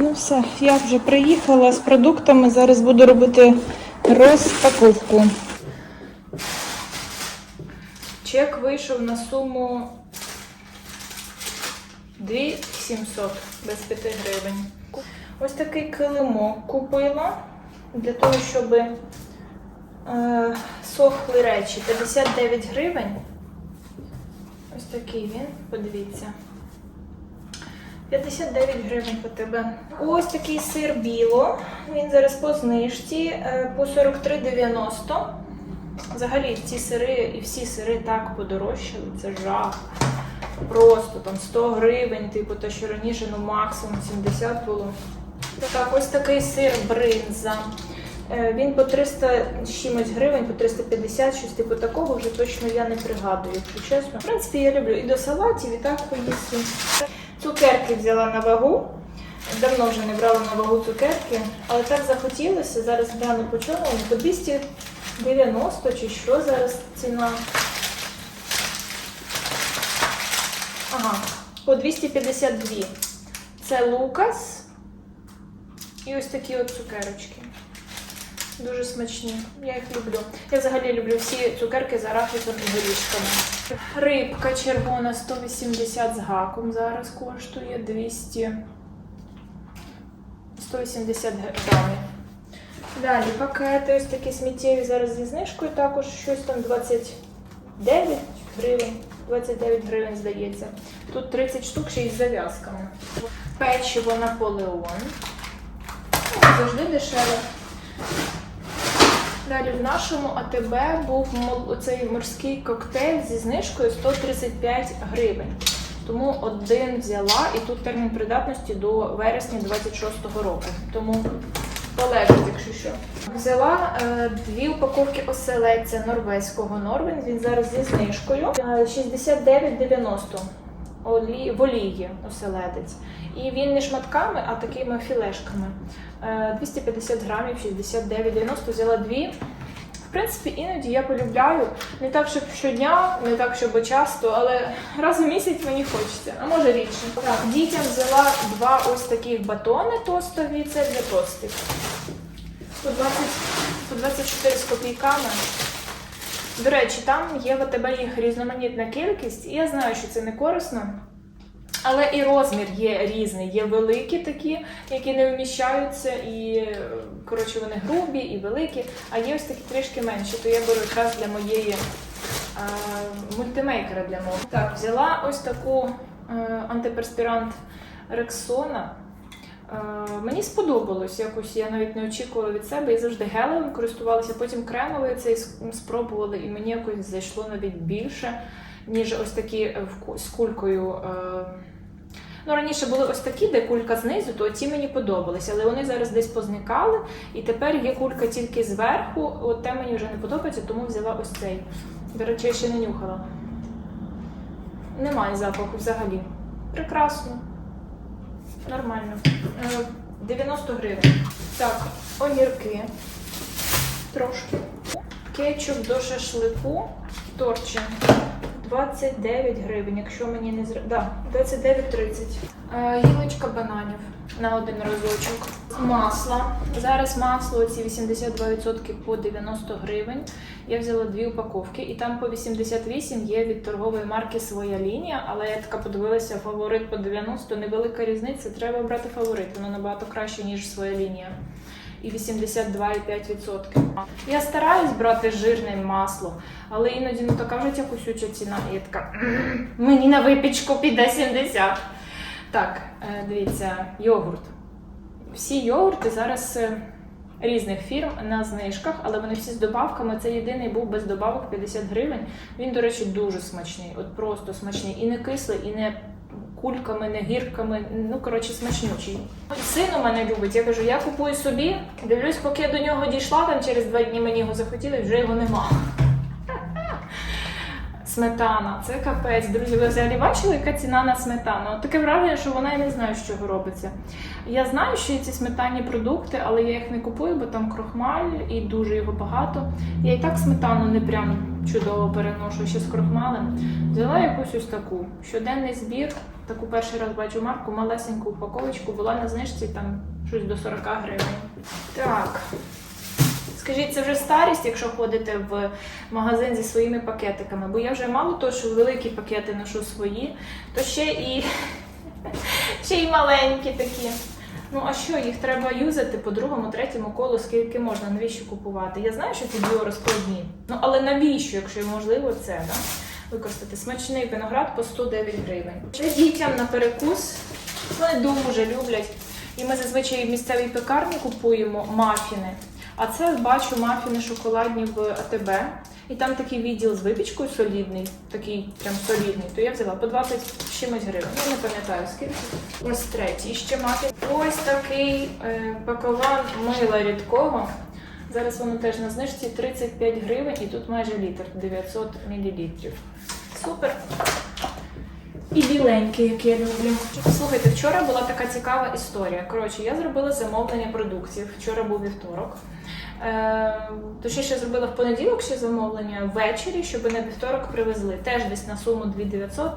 Ну все, я вже приїхала з продуктами. Зараз буду робити розпаковку. Чек вийшов на суму 2700 без 5 гривень. Ось такий килимок купила для того, щоб е, сохли речі. 59 гривень. Ось такий він, подивіться. 59 гривень по тебе. Ось такий сир біло. Він зараз по знижці е, по 43,90. Взагалі ці сири і всі сири так подорожчали. Це жах. Просто там 100 гривень, типу, те, що раніше ну максимум 70 було. Так, ось такий сир бринза. Е, Він по 300 з чимось гривень, по 350, щось типу такого, вже точно я не пригадую, якщо чесно. В принципі, я люблю і до салатів, і так поїсти. Цукерки взяла на вагу. Давно вже не брала на вагу цукерки, але так захотілося. Зараз гляну по чому. По 290 чи що зараз ціна. Ага, по 252. Це Лукас. І ось такі от цукерочки. Дуже смачні. Я їх люблю. Я взагалі люблю всі цукерки з арахісом і горішками. Рибка червона 180 з гаком зараз коштує 200 180 грамів. Далі пакети ось такі сміттєві зараз зі знижкою також щось там 29 гривень. 29 гривень, здається. Тут 30 штук ще із зав'язками. Печиво Наполеон. Завжди дешеве. Далі в нашому АТБ був оцей морський коктейль зі знижкою 135 гривень. Тому один взяла, і тут термін придатності до вересня 26-го року. Тому полежить, якщо що. Взяла е, дві упаковки оселедця норвезького Норвен. Він зараз зі знижкою. Е, 69,90 олі, в олії оселедець. І він не шматками, а такими філешками. Е, 250 грамів, 69,90 взяла дві. В принципі, іноді я полюбляю не так, щоб щодня, не так, щоб часто, але раз у місяць мені хочеться, а може рідше. Так, дітям взяла два ось таких батони тостові, це для тостів. По 20, по 24 з копійками. До речі, там є в АТБ їх різноманітна кількість, і я знаю, що це не корисно. Але і розмір є різний. Є великі такі, які не вміщаються, і коротше вони грубі і великі, а є ось такі трішки менші, то я беру якраз для моєї е, мультимейкера для мого. Так, взяла ось таку е, антиперспірант Рексона. Е, Мені сподобалось якось, я навіть не очікувала від себе. Я завжди гелевим користувалася, потім кремовий цей спробували, і мені якось зайшло навіть більше, ніж ось такі е, з кулькою. е, Ну, раніше були ось такі, де кулька знизу, то ті мені подобалися, але вони зараз десь позникали, і тепер є кулька тільки зверху. От те мені вже не подобається, тому взяла ось цей. До речі, ще не нюхала. Немає запаху взагалі. Прекрасно. Нормально. Е, 90 гривень. Так, огірки. Трошки. Кетчуп до шашлику. Торчин. 29 гривень, якщо мені не зр... Да, 29,30. Е, гілочка бананів на один разочок. Масло. Зараз масло ці 82% по 90 гривень. Я взяла дві упаковки, і там по 88 є від торгової марки своя лінія, але я така подивилася фаворит по 90, невелика різниця. Треба брати фаворит, воно набагато краще, ніж своя лінія. І 82,5%. Я стараюсь брати жирне масло, але іноді ну така вже тякусюча ціна. І я така мені на випічку піде 70. Так, е, дивіться, йогурт. Всі йогурти зараз е, різних фірм на знижках, але вони всі з добавками. Це єдиний був без добавок 50 гривень. Він, до речі, дуже смачний, от просто смачний. І не кислий, і не кульками, не гірками. Ну, коротше, смачнючий. Син у мене любить. Я кажу, я купую собі, дивлюсь, поки я до нього дійшла, там через два дні мені його захотіли, вже його нема. Сметана, це капець. Друзі, ви взагалі бачили, яка ціна на сметану? Таке враження, що вона і не знає, з чого робиться. Я знаю, що є ці сметанні продукти, але я їх не купую, бо там крохмаль і дуже його багато. Я і так сметану не прям чудово переношу ще з крохмалем. Взяла якусь ось таку щоденний збір таку перший раз бачу марку, малесеньку упаковочку, була на знижці там щось до 40 гривень. Так. Скажіть, це вже старість, якщо ходите в магазин зі своїми пакетиками, бо я вже мало того, що великі пакети ношу свої, то ще і, ще й маленькі такі. Ну а що, їх треба юзати по другому, третьому колу, скільки можна, навіщо купувати? Я знаю, що ці біорозкладні. Ну але навіщо, якщо можливо, це да? використати смачний виноград по 109 гривень. Це дітям на перекус. Вони дуже люблять. І ми зазвичай в місцевій пекарні купуємо мафіни. А це бачу мафіни шоколадні в АТБ. І там такий відділ з випічкою солідний, такий прям солідний. То я взяла по 20 з чимось гривень. Я не пам'ятаю скільки. Ось третій ще мафін. Ось такий е, пакован мила рідкого. Зараз воно теж на знижці 35 гривень і тут майже літр 900 мл. Супер. І біленький, який я люблю. Слухайте, вчора була така цікава історія. Коротше, я зробила замовлення продуктів. Вчора був вівторок. Е, точніше, зробила в понеділок ще замовлення ввечері, щоб на вівторок привезли. Теж десь на суму 2900.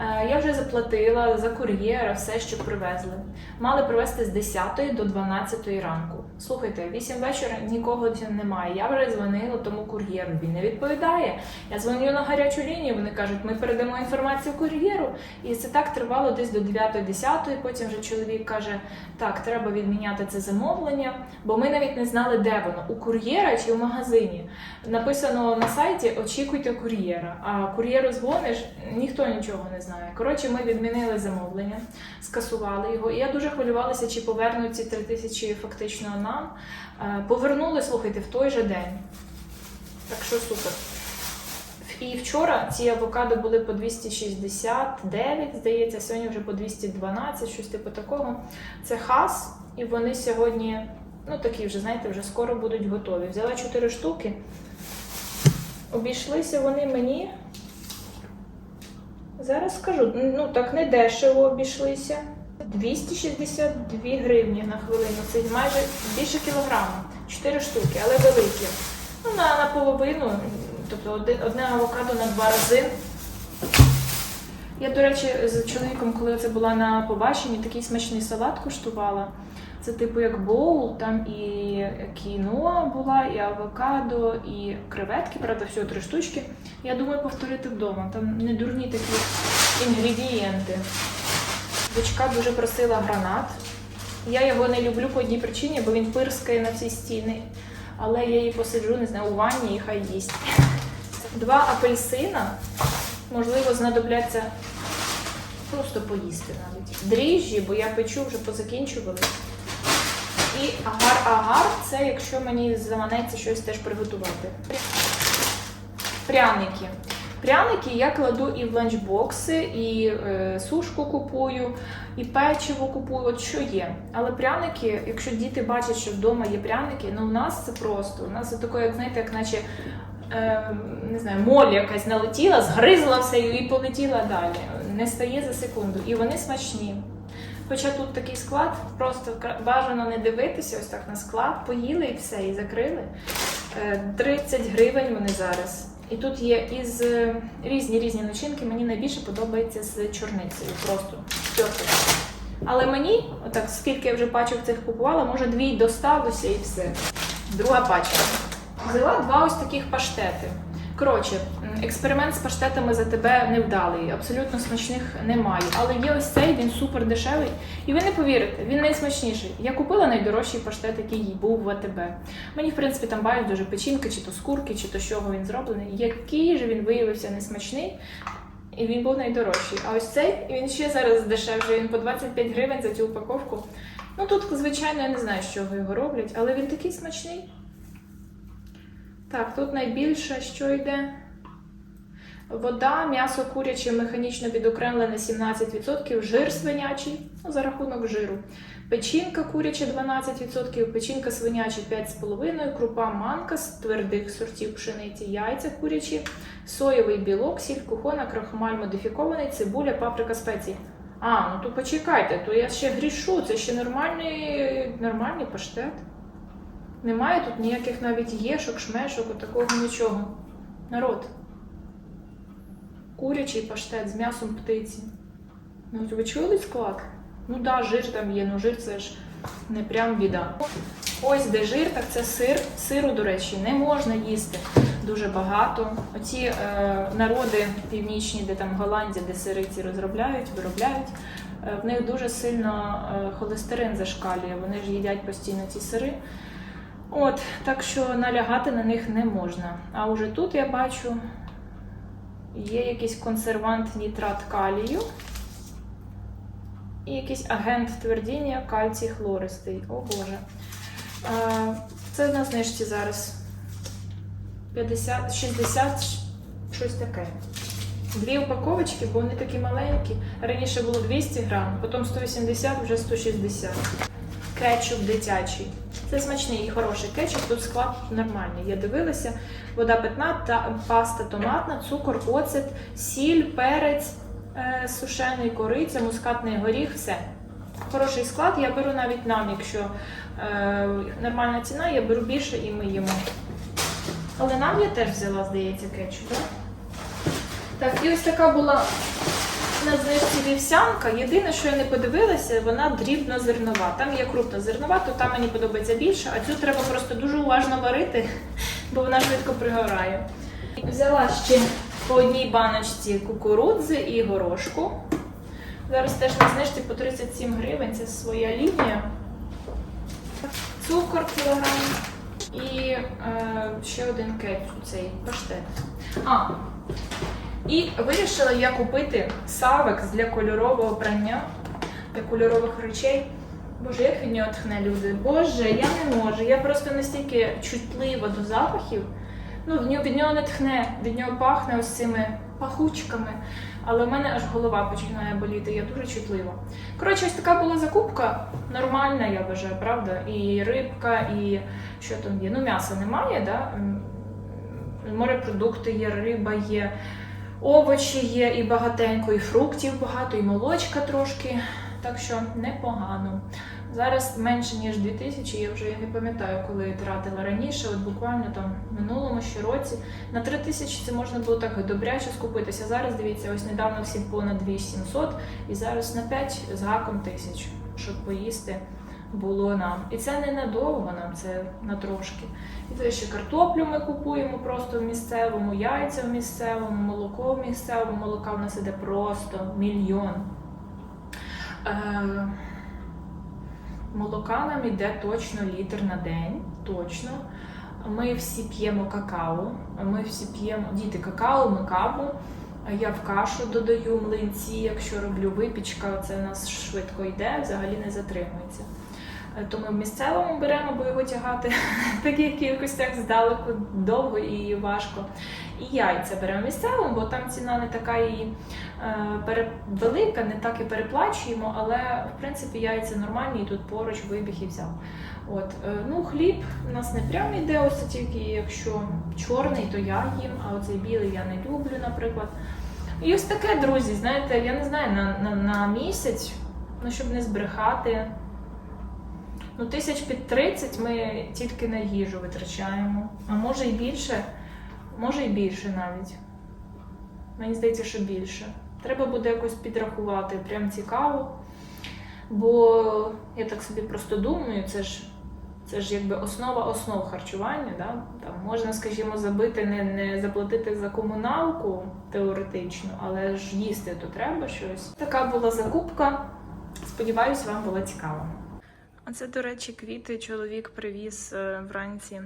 Е, я вже заплатила за кур'єра, все, що привезли. Мали привезти з 10 до 12 ранку. Слухайте, 8 вечора нікого немає. Я вже дзвонила тому кур'єру. Він не відповідає. Я дзвоню на гарячу лінію. Вони кажуть, ми передамо інформацію кур'єру. І це так тривало десь до 9-10. Потім вже чоловік каже: так, треба відміняти це замовлення, бо ми навіть не знали, де воно у кур'єра чи в магазині. Написано на сайті Очікуйте кур'єра. А кур'єру дзвониш, ніхто нічого не знає. Коротше, ми відмінили замовлення, скасували його. І я дуже хвилювалася, чи повернуть ці три тисячі фактично нам. Е, Повернули, слухайте, в той же день. Так що супер. І вчора ці авокадо були по 269, здається, сьогодні вже по 212, щось типу такого. Це хас, і вони сьогодні, ну такі вже, знаєте, вже скоро будуть готові. Взяла 4 штуки. Обійшлися вони мені. Зараз скажу, ну так не дешево обійшлися. 262 гривні на хвилину. Це майже більше кілограма. 4 штуки, але великі. Ну, на, на половину, тобто одне авокадо на два рази. Я, до речі, з чоловіком, коли це була на побаченні, такий смачний салат куштувала. Це типу як боул, там і кіноа була, і авокадо, і креветки, правда, всього три штучки. Я думаю повторити вдома. Там не дурні такі інгредієнти. Дочка дуже просила гранат. Я його не люблю по одній причині, бо він пирскає на всі стіни. Але я її посиджу, не знаю, у ванні і хай їсть. Два апельсина, можливо, знадобляться просто поїсти навіть. Дріжджі, бо я печу, вже позакінчували. І агар-агар це якщо мені заманеться щось теж приготувати. Пряники. Пряники я кладу і в ланчбокси, і е, сушку купую, і печиво купую, от що є. Але пряники, якщо діти бачать, що вдома є пряники, ну у нас це просто. У нас це таке, як знаєте, як наче е, не знаю, моль якась налетіла, згризла все і полетіла далі. Не стає за секунду. І вони смачні. Хоча тут такий склад, просто бажано не дивитися ось так на склад, поїли і все, і закрили. Е, 30 гривень вони зараз. І тут є із е, різні різні начинки. Мені найбільше подобається з чорницею. Просто тьорти. Але мені, отак, скільки я вже пачок цих купувала, може дві досталося і все. Друга пачка. Взяла два ось таких паштети. Коротше, експеримент з паштетами за тебе невдалий, абсолютно смачних немає. Але є ось цей, він супер дешевий. І ви не повірите, він найсмачніший. Я купила найдорожчий паштет, який був в АТБ. Мені, в принципі, там байдуже печінка, чи то з курки, чи то з чого він зроблений. Який же він виявився несмачний. І він був найдорожчий. А ось цей він ще зараз дешевший. Він по 25 гривень за цю упаковку. Ну тут, звичайно, я не знаю, з чого його роблять, але він такий смачний. Так, тут найбільше що йде? Вода, м'ясо куряче механічно відокремлене 17%, жир свинячий ну, за рахунок жиру. Печінка куряча 12%, печінка свиняча 5,5%, крупа манка з твердих сортів пшениці, яйця курячі, соєвий білок, сіль, кухона, крахмаль модифікований, цибуля, паприка, спеції. А, ну то почекайте, то я ще грішу, це ще нормальний, нормальний паштет. Немає тут ніяких навіть єшок, шмешок, такого нічого. Народ. Курячий паштет з м'ясом птиці. Ну, ви чули склад? Ну да, жир там є, ну жир це ж не прям біда. Ось де жир, так це сир. Сиру, до речі, не можна їсти дуже багато. Оці е, народи північні, де там Голландія, де сири ці розробляють, виробляють. е, В них дуже сильно е, холестерин зашкалює. Вони ж їдять постійно ці сири. От, так що налягати на них не можна. А уже тут я бачу, є якийсь консервант нітрат калію і якийсь агент твердіння кальцій хлористий. О Боже. Це на знижці зараз. 50, 60, щось таке. Дві упаковочки, бо вони такі маленькі. Раніше було 200 грам, потім 180, вже 160. Кетчуп дитячий. Це смачний і хороший кетчуп, тут склад нормальний. Я дивилася, вода питна, та паста томатна, цукор, оцет, сіль, перець, е, сушений кориця, мускатний горіх, все. Хороший склад, я беру навіть нам, якщо е, нормальна ціна, я беру більше і ми їмо. Але нам я теж взяла, здається, кетчуп, так? Так, і ось така була на знижці вівсянка. Єдине, що я не подивилася, вона дрібнозернова. Там є крупнозернова, то там мені подобається більше, а цю треба просто дуже уважно варити, бо вона швидко пригорає. Взяла ще по одній баночці кукурудзи і горошку. Зараз теж на знижці по 37 гривень, це своя лінія. Цукор кілограм і е, ще один кетчуп, цей паштет. А, і вирішила я купити савекс для кольорового прання, для кольорових речей. Боже, як від нього тхне люди. Боже, я не можу. Я просто настільки чутлива до запахів. Ну, від нього не тхне, від нього пахне ось цими пахучками. Але в мене аж голова починає боліти, я дуже чутлива. Коротше, ось така була закупка. Нормальна, я вважаю, правда? І рибка, і що там є. Ну, м'яса немає, да? Морепродукти є, риба є. Овочі є і багатенько, і фруктів багато, і молочка трошки. Так що непогано. Зараз менше ніж 2000, я вже не пам'ятаю, коли тратила раніше, от буквально там в минулому ще році. На 3000 це можна було так добряче скупитися. Зараз дивіться, ось недавно всі понад 2700, і зараз на 5 з гаком тисяч, щоб поїсти було нам. І це не надовго нам, це на трошки. І то ще картоплю ми купуємо просто в місцевому, яйця в місцевому, молоко в місцевому, молока в нас іде просто мільйон. Е, молока нам іде точно літр на день, точно. Ми всі п'ємо какао, ми всі п'ємо діти какао, ми каву. Я в кашу додаю млинці, якщо роблю випічка, це у нас швидко йде, взагалі не затримується. Е, То ми в місцевому беремо, бо його тягати так як якось так здалеку довго і важко. І яйця беремо місцевому, бо там ціна не така і е, велика, не так і переплачуємо, але в принципі яйця нормальні, і тут поруч вибіг і взяв. От, е, ну, хліб у нас не прям іде, ось тільки якщо чорний, то я їм, а оцей білий я не люблю, наприклад. І ось таке, друзі, знаєте, я не знаю, на, на, на місяць, ну щоб не збрехати. Ну, тисяч під 30 ми тільки на їжу витрачаємо. А може і більше, може і більше навіть. Мені здається, що більше. Треба буде якось підрахувати, прям цікаво. Бо я так собі просто думаю, це ж, це ж якби основа основ харчування. Да? Там можна, скажімо, забити, не, не заплатити за комуналку теоретично, але ж їсти то треба щось. Така була закупка. Сподіваюсь, вам було цікаво. Оце, до речі, квіти чоловік привіз е, вранці.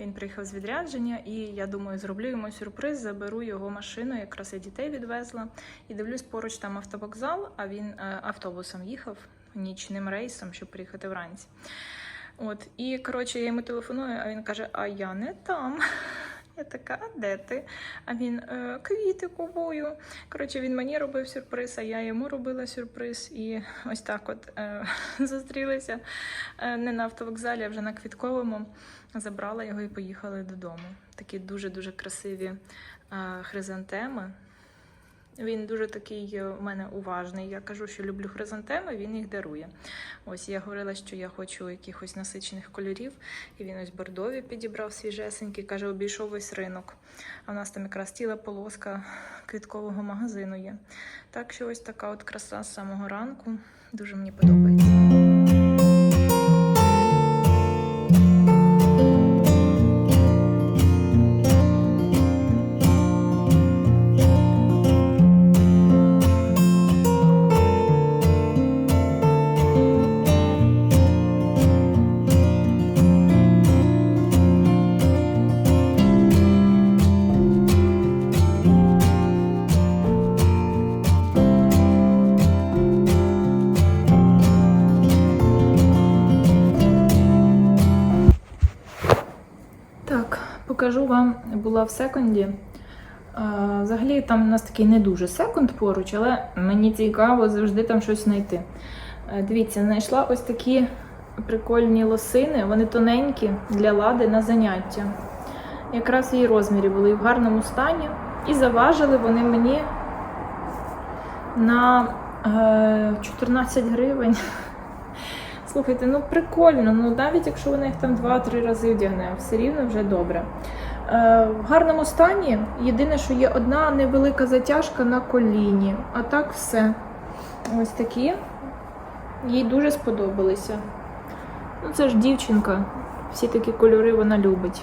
Він приїхав з відрядження, і я думаю, зроблю йому сюрприз, заберу його машину, якраз я дітей відвезла. І дивлюсь, поруч там автовокзал, а він е, автобусом їхав нічним рейсом, щоб приїхати вранці. От, і коротше, я йому телефоную, а він каже: А я не там. Я така, а де ти? А він е, квіти купую. Коротше, він мені робив сюрприз, а я йому робила сюрприз. І ось так от е, зустрілися е, не на автовокзалі, а вже на квітковому. Забрала його і поїхали додому. Такі дуже-дуже красиві хризантеми. Він дуже такий е, у мене уважний. Я кажу, що люблю хризантеми, він їх дарує. Ось я говорила, що я хочу якихось насичених кольорів, і він ось бордові підібрав свіжесенькі, каже, обійшов весь ринок. А в нас там якраз ціла полоска квіткового магазину є. Так що ось така от краса з самого ранку. Дуже мені подобається. Покажу вам, була в секонді. Е, Взагалі там у нас такий не дуже секонд поруч, але мені цікаво завжди там щось знайти. Е, Дивіться, знайшла ось такі прикольні лосини, вони тоненькі для лади на заняття. Якраз її розмірі були в гарному стані. І заважили вони мені на е, 14 гривень. Слухайте, ну прикольно, ну навіть якщо вона їх там 2-3 рази вдягне, все рівно вже добре. Е, в гарному стані. Єдине, що є одна невелика затяжка на коліні. А так все. Ось такі. Їй дуже сподобалися. Ну, це ж дівчинка. Всі такі кольори вона любить.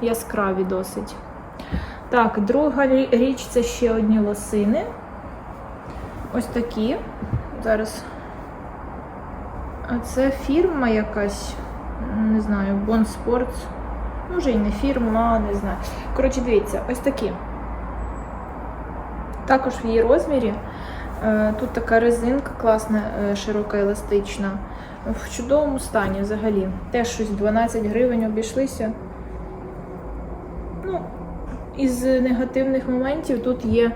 Яскраві досить. Так, друга річ це ще одні лосини. Ось такі. Зараз а це фірма якась, не знаю, Bond Sports. Може і не фірма, не знаю. Коротше, дивіться, ось такі. Також в її розмірі. Е, Тут така резинка класна, е, широка, еластична. В чудовому стані взагалі. Теж щось 12 гривень обійшлися. Ну, із негативних моментів тут є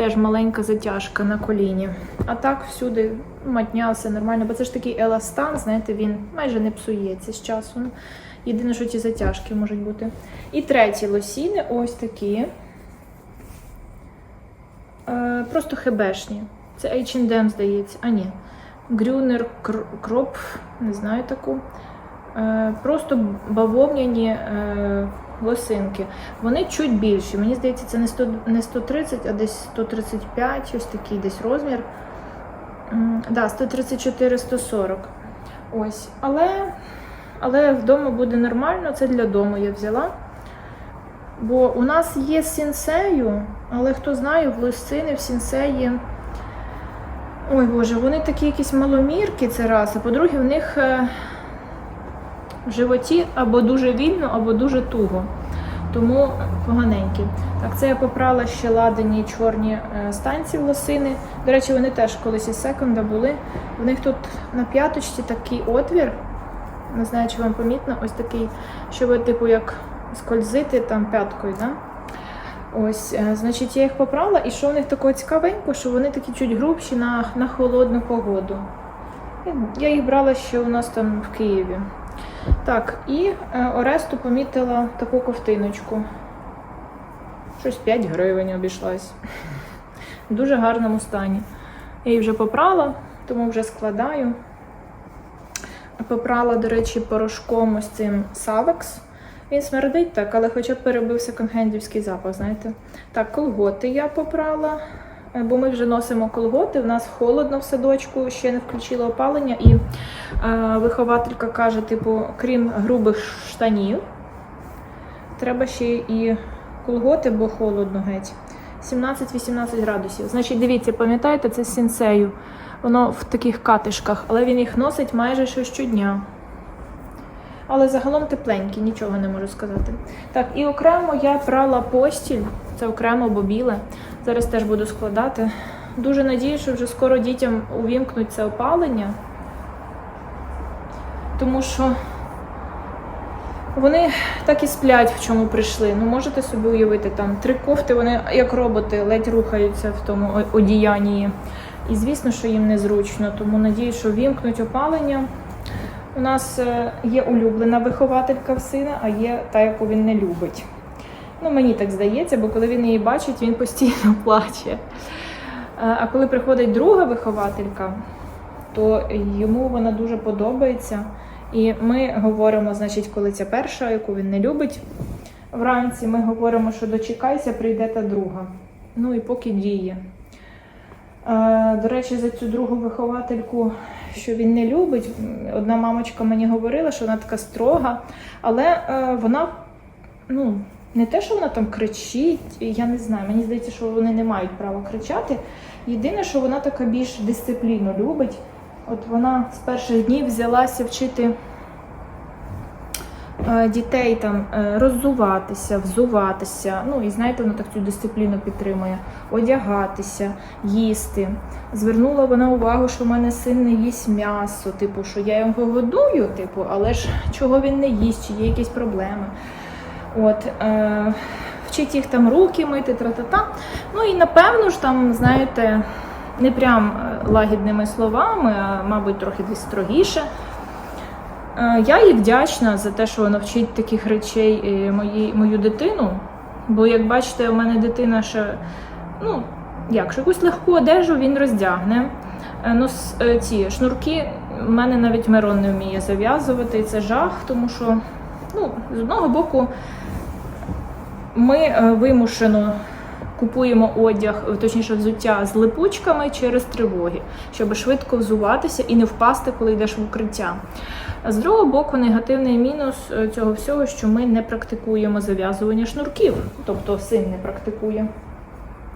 теж маленька затяжка на коліні. А так всюди матня, все нормально, бо це ж такий еластан, знаєте, він майже не псується з часом. Єдине, що ті затяжки можуть бути. І треті лосіни ось такі. Е, просто хебешні. Це H&M, здається. А ні. Грюнер Кроп, не знаю таку. Е, просто бавовняні е, лосинки. Вони чуть більші. Мені здається, це не 100, не 130, а десь 135, ось такий десь розмір. Да, 134-140. Ось. Але, але вдома буде нормально, це для дому я взяла. Бо у нас є сінсею, але хто знає, в лосини в сінсеї. Ой Боже, вони такі якісь маломірки, це раз. А по-друге, в них е, в животі або дуже вільно, або дуже туго. Тому поганенькі. Так, це я попрала ще ладені чорні е, станції лосини. До речі, вони теж колись із секонда були. В них тут на п'яточці такий отвір. Не знаю, чи вам помітно, ось такий, що ви, типу, як скользити там п'яткою. Да? Ось, е, значить, я їх попрала, і що в них такого цікавенько, що вони такі чуть грубші на, на холодну погоду. Я їх брала ще у нас там в Києві. Так, і е, Оресту помітила таку ковтиночку. Щось 5 гривень обійшлась. В дуже гарному стані. Я її вже попрала, тому вже складаю. Попрала, до речі, порошком ось цим Savex. Він смердить так, але хоча б перебив секонд-хендівський запах, знаєте. Так, колготи я попрала, бо ми вже носимо колготи. В нас холодно в садочку, ще не включила опалення, і е, вихователька каже: типу, крім грубих штанів, треба ще і колготи, бо холодно геть. 17-18 градусів. Значить, дивіться, пам'ятаєте, це з сінсею. Воно в таких катишках, але він їх носить майже що щодня. Але загалом тепленькі, нічого не можу сказати. Так, і окремо я прала постіль, це окремо бо біле. Зараз теж буду складати. Дуже надію, що вже скоро дітям увімкнуть це опалення. Тому що вони так і сплять, в чому прийшли. Ну, можете собі уявити, там три кофти, вони як роботи ледь рухаються в тому одіянні. І звісно, що їм незручно, тому надію, що вімкнуть опалення. У нас е, є улюблена вихователька в сина, а є та, яку він не любить. Ну, мені так здається, бо коли він її бачить, він постійно плаче. Е, А коли приходить друга вихователька, то йому вона дуже подобається. І ми говоримо, значить, коли ця перша, яку він не любить вранці, ми говоримо, що дочекайся, прийде та друга. Ну і поки діє. Е, До речі, за цю другу виховательку, що він не любить, одна мамочка мені говорила, що вона така строга, але е, вона, ну, не те, що вона там кричить, я не знаю, мені здається, що вони не мають права кричати. Єдине, що вона така більш дисципліну любить. От вона з перших днів взялася вчити е, дітей там е, роззуватися, взуватися. Ну і знаєте, вона так цю дисципліну підтримує, одягатися, їсти. Звернула вона увагу, що в мене син не їсть м'ясо, типу, що я його годую, типу, але ж чого він не їсть, чи є якісь проблеми. От, е, вчить їх там руки мити, тра-та-та. Ну і напевно ж там, знаєте, не прям е, лагідними словами, а мабуть, трохи десь строгіше. Е, Я їй вдячна за те, що вона вчить таких речей е, мої, мою дитину. Бо, як бачите, у мене дитина ще, ну, як, що якусь легку одежу він роздягне. Е, Ну, ці шнурки в мене навіть Мирон не вміє зав'язувати, і це жах, тому що, ну, з одного боку, ми е, вимушено купуємо одяг, е, точніше взуття з липучками через тривоги, щоб швидко взуватися і не впасти, коли йдеш в укриття. З другого боку, негативний мінус е, цього всього, що ми не практикуємо зав'язування шнурків, тобто син не практикує.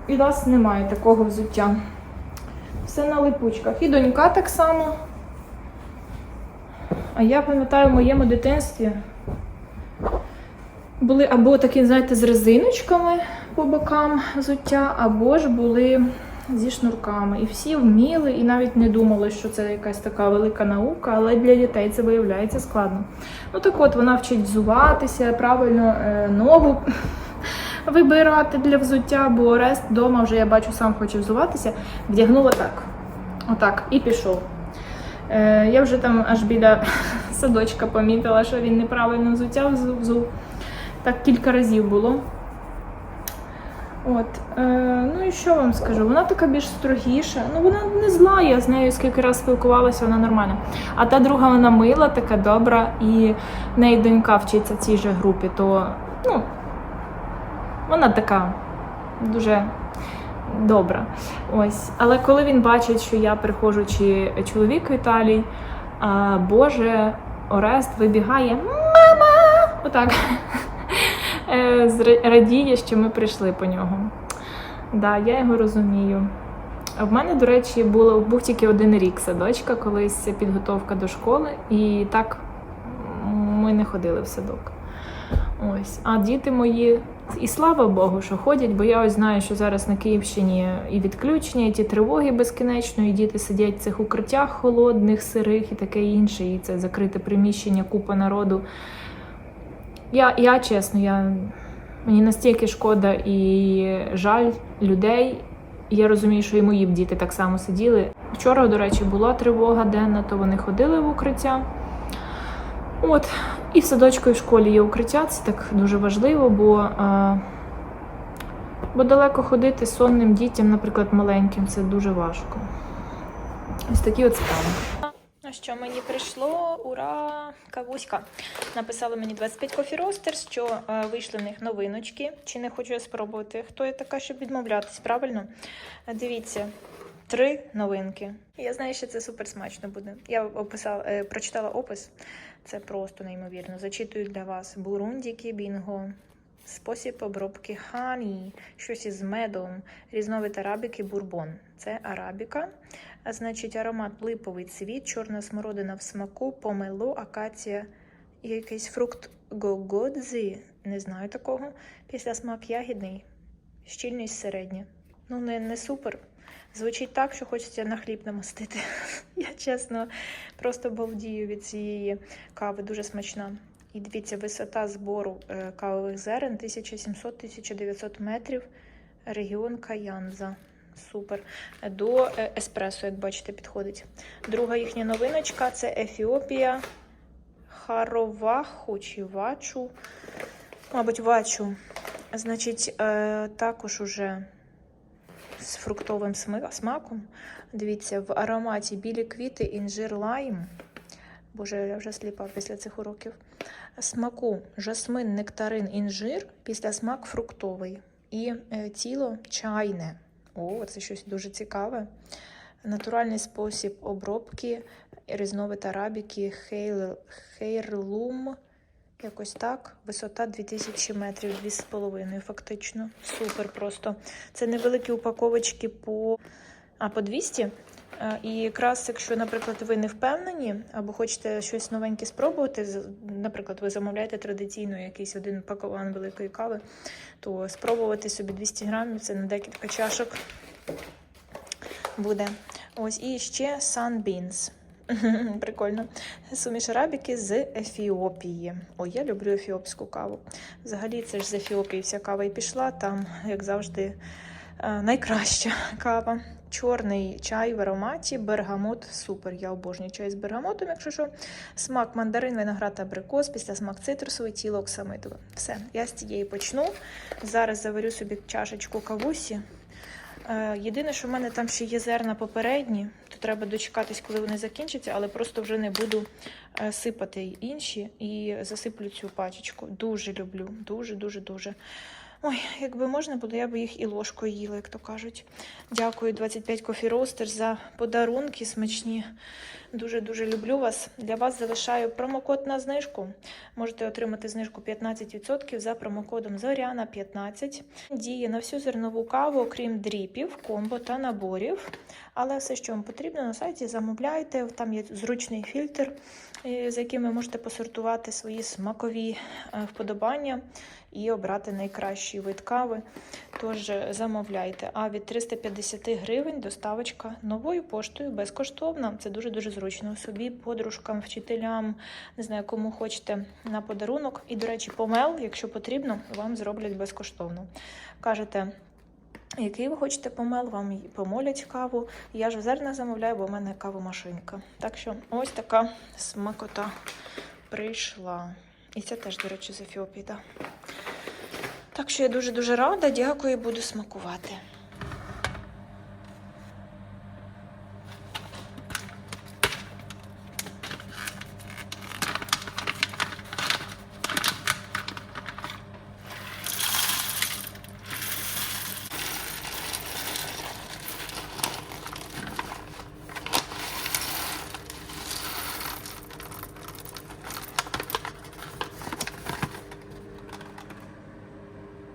І нас немає такого взуття. Все на липучках. І донька так само. А я пам'ятаю, в моєму дитинстві були або такі, знаєте, з резиночками по бокам взуття, або ж були зі шнурками. І всі вміли, і навіть не думали, що це якась така велика наука, але для дітей це виявляється складно. Ну так от вона вчить взуватися, правильно е, ногу вибирати для взуття, бо Орест вдома вже я бачу, сам хоче взуватися, вдягнула так. Отак, і пішов. Е, я вже там аж біля садочка помітила, що він неправильно взуття взу- взув. Так кілька разів було. От, е, ну і що вам скажу? Вона така більш строгіша. Ну вона не зла, я з нею скільки разів спілкувалася, вона нормальна. А та друга вона мила, така добра, і в неї донька вчиться в цій же групі, то ну, вона така дуже добра. Ось. Але коли він бачить, що я приходжу, чи чоловік Віталій, а, Боже, Орест вибігає, мама! Отак. Е, Радіє, що ми прийшли по нього. Да, я його розумію. В мене, до речі, було, був тільки один рік садочка, колись підготовка до школи, і так ми не ходили в садок. Ось. А діти мої, і слава Богу, що ходять, бо я ось знаю, що зараз на Київщині і відключення, і ті тривоги безкінечно, і діти сидять в цих укриттях холодних, сирих і таке інше, і це закрите приміщення, купа народу. Я, я чесно, я, мені настільки шкода і жаль людей. Я розумію, що і мої б діти так само сиділи. Вчора, до речі, була тривога денна, то вони ходили в укриття. От, і в садочку, і в школі є укриття, це так дуже важливо, бо, а, бо далеко ходити сонним дітям, наприклад, маленьким, це дуже важко. Ось такі от справи. Що мені прийшло? Ура! Кавуська. Написали мені 25 Coffee Roasters, що е, вийшли в них новиночки. Чи не хочу я спробувати? Хто я така, щоб відмовлятись, правильно? Е, Дивіться, три новинки. Я знаю, що це супер смачно буде. Я описала, е, прочитала опис. Це просто неймовірно. Зачитую для вас бурундіки, бінго. Спосіб обробки хані, щось із медом, різновид арабіки, бурбон. Це арабіка. А значить, аромат липовий цвіт, чорна смородина в смаку, помело, акація якийсь фрукт гогодзі. Не знаю такого. Після смак ягідний, щільність середня. Ну, не, не супер. Звучить так, що хочеться на хліб намастити. Я чесно просто балдію від цієї кави, дуже смачна. І дивіться, висота збору е, кавових зерен 1700-1900 метрів. Регіон Каянза. Супер. До е, еспресо, як бачите, підходить. Друга їхня новиночка це Ефіопія. Хароваху чи Вачу. Мабуть, Вачу. Значить, е, також уже з фруктовим смаком. Дивіться, в ароматі білі квіти, інжир лайм. Боже, я вже сліпа після цих уроків. Смаку жасмин, нектарин, інжир, після смак фруктовий. І е, тіло чайне. О, це щось дуже цікаве. Натуральний спосіб обробки, різновид арабіки, хейл- хейрлум. Якось так. Висота 2000 метрів, 2,5 фактично. Супер просто. Це невеликі упаковочки по, а, по 200. Е, І якраз, якщо, наприклад, ви не впевнені або хочете щось новеньке спробувати, наприклад, ви замовляєте традиційно якийсь один пакован великої кави, то спробувати собі 200 грамів це на декілька чашок буде. Ось і ще Sunbeans. Прикольно. Суміш арабіки з Ефіопії. Ой, я люблю ефіопську каву. Взагалі, це ж з Ефіопії вся кава і пішла. Там, як завжди, е, найкраща кава. Чорний чай в ароматі, бергамот. Супер. Я обожнюю чай з бергамотом, якщо що. Смак мандарин, виноград, абрикос, після смак цитрусовий, тіло оксамитове. Все, я з цієї почну. Зараз заварю собі чашечку кавусі. Е, Єдине, що в мене там ще є зерна попередні, то треба дочекатись, коли вони закінчаться, але просто вже не буду е, сипати інші і засиплю цю пачечку. Дуже люблю, дуже, дуже, дуже. Ой, якби можна було, я б їх і ложкою їла, як то кажуть. Дякую, 25 Coffee Roasters за подарунки смачні. Дуже-дуже люблю вас. Для вас залишаю промокод на знижку. Можете отримати знижку 15% за промокодом Зоряна15. Діє на всю зернову каву, окрім дріпів, комбо та наборів. Але все, що вам потрібно, на сайті замовляйте. Там є зручний фільтр, е, з яким ви можете посортувати свої смакові е, вподобання і обрати найкращий вид кави. Тож е, замовляйте. А від 350 гривень доставочка новою поштою безкоштовна. Це дуже-дуже зручно. Собі, подружкам, вчителям, не знаю, кому хочете на подарунок. І, до речі, помел, якщо потрібно, вам зроблять безкоштовно. Кажете, який ви хочете помел, вам помолять каву. Я ж зерна замовляю, бо в мене кавомашинка. Так що ось така смакота прийшла. І це теж, до речі, з Ефіопії. Да. Так що я дуже-дуже рада, дякую, буду смакувати.